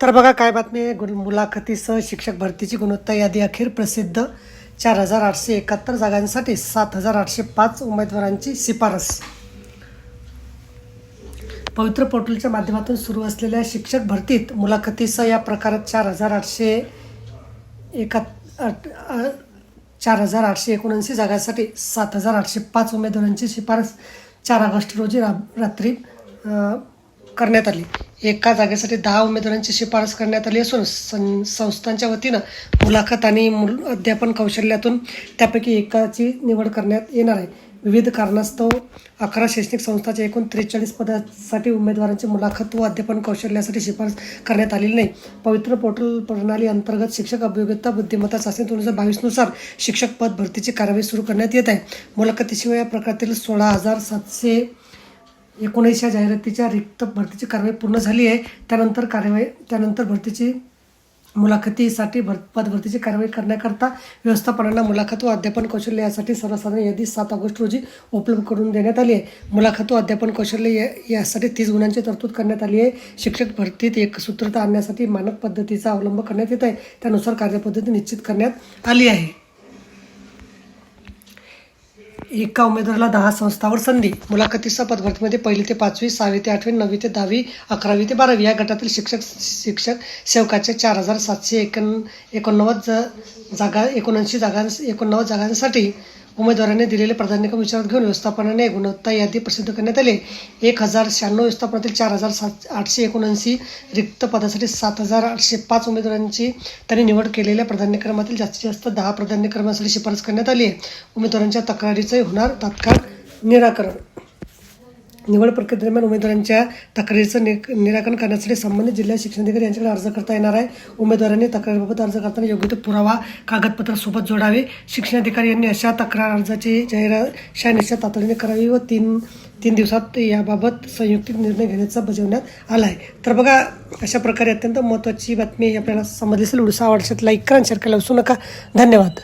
तर बघा काय बातमी आहे. गुण मुलाखतीसह शिक्षक भरतीची गुणवत्ता यादी अखेर प्रसिद्ध. चार हजार आठशे एकाहत्तर जागांसाठी सात हजार आठशे पाच उमेदवारांची शिफारस. पवित्र पोर्टलच्या माध्यमातून सुरू असलेल्या शिक्षक भरतीत मुलाखतीसह या प्रकारात चार हजार आठशे एका चार हजार आठशे एकोणऐंशी जागांसाठी सात हजार आठशे पाच उमेदवारांची शिफारस चार ऑगस्ट रोजी रा रात्री करण्यात आली. एका जागेसाठी दहा उमेदवारांची शिफारस करण्यात आली असून सं संस्थांच्या वतीनं मुलाखत आणि मुल अध्यापन कौशल्यातून त्यापैकी एकाची निवड करण्यात येणार आहे. विविध कारणास्तव अकरा शैक्षणिक संस्थांच्या एकूण त्रेचाळीस पदासाठी उमेदवारांची मुलाखत व अध्यापन कौशल्यासाठी शिफारस करण्यात आलेली नाही. पवित्र पोर्टल प्रणाली अंतर्गत शिक्षक अभियोग्यता बुद्धिमत्ता चाचणी दोन हजार बावीसनुसार शिक्षक पद भरतीची कारवाई सुरू करण्यात येत आहे. मुलाखतीशिवाय या प्रकारातील सोळा हजार सातशे एकोणीस या जाहिरातीच्या रिक्त भरतीची कारवाई पूर्ण झाली आहे. त्यानंतर कार्यवाही त्यानंतर भरतीची मुलाखतीसाठी भर पदभरतीची कारवाई करण्याकरता व्यवस्थापनांना मुलाखत व अध्यापन कौशल्य यासाठी सर्वसाधारण यादी सात ऑगस्ट रोजी उपलब्ध करून देण्यात आली आहे. मुलाखत व अध्यापन कौशल्य या यासाठी तीस गुणांची तरतूद करण्यात आली आहे. शिक्षक भरतीत एक सूत्रता आणण्यासाठी मानक पद्धतीचा अवलंब करण्यात येत आहे. त्यानुसार कार्यपद्धती निश्चित करण्यात आली आहे. एका उमेदवाराला दहा संस्थावर संधी. मुलाखतीचा पदभरतीमध्ये पहिली ते पाचवी सहावी ते आठवी नववी ते दहावी अकरावी ते बारावी. या गटातील शिक्षक शिक्षक सेवकाचे चार हजार सातशे एकोण एकोणनव्वद जागा एकोणऐंशी जागां एकोणनव्वद जागांसाठी उमेदवारांनी दिलेले प्राधान्यक्रम विचारात घेऊन व्यवस्थापनाने गुणवत्ता यादी प्रसिद्ध करण्यात आली. एक हजार शहाण्णव व्यवस्थापनातील चार हजार सात आठशे एकोणऐंशी रिक्त पदासाठी सात हजार आठशे पाच उमेदवारांची त्यांनी निवड केलेल्या प्राधान्यक्रमातील जास्तीत जास्त दहा प्राधान्यक्रमासाठी शिफारस करण्यात आली आहे. उमेदवारांच्या तक्रारीचे होणार तात्काळ निराकरण. निवड प्रक्रियेदरम्यान उमेदवारांच्या तक्रारीचं नि निराकरण करण्यासाठी संबंधित जिल्हा शिक्षणाधिकारी यांच्याकडे अर्ज करता येणार आहे. उमेदवारांनी तक्रारीबाबत अर्ज करताना योग्य तो पुरावा कागदपत्र सोबत जोडावे. शिक्षणाधिकारी यांनी अशा तक्रार अर्जाची जाहिरात शहानिशा तातडीने करावी व तीन तीन दिवसात याबाबत संयुक्त निर्णय घेण्याचा बजावण्यात आला आहे तर बघा अशा प्रकारे अत्यंत महत्त्वाची बातमी आपल्याला समजली असेल. व्हिडिओ आवडशात लाईक करा आणि शेअर करायला विसरू नका. धन्यवाद.